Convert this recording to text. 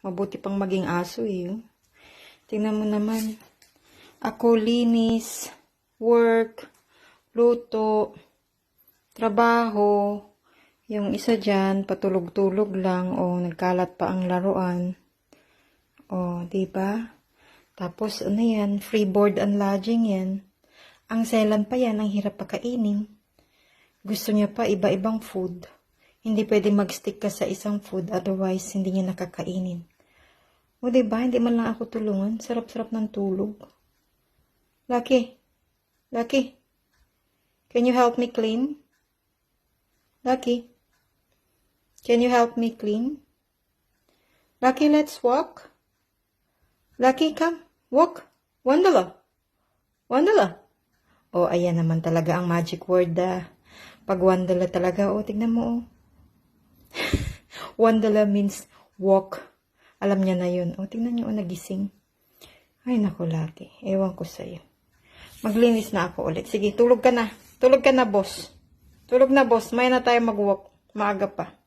Mabuti pang maging aso eh. oh. Tingnan mo naman. Ako linis, work, luto, trabaho. Yung isa dyan, patulog-tulog lang. O, nagkalat pa ang laruan. O, di ba? Tapos, ano yan? Free board and lodging yan. Ang selan pa yan, ang hirap pakainin. Gusto niya pa iba-ibang food. Hindi pwede mag-stick ka sa isang food, otherwise hindi niya nakakainin. O, ba? Hindi man lang ako tulungan. Sarap-sarap ng tulog. Lucky. Lucky. Can you help me clean? Lucky. Can you help me clean? Lucky, let's walk. Lucky, come. Walk. Wandala. Wandala. Oh, ayan naman talaga ang magic word. ah. Pag wandala talaga, oh, tignan mo, oh. wandala means walk. Alam niya na yun. Oh, tingnan niyo, oh, nagising. Ay, naku, Lucky. Ewan ko sa'yo. Maglinis na ako ulit. Sige, tulog ka na. Tulog ka na, boss. Tulog na, boss. May na tayo mag-walk. Maaga pa.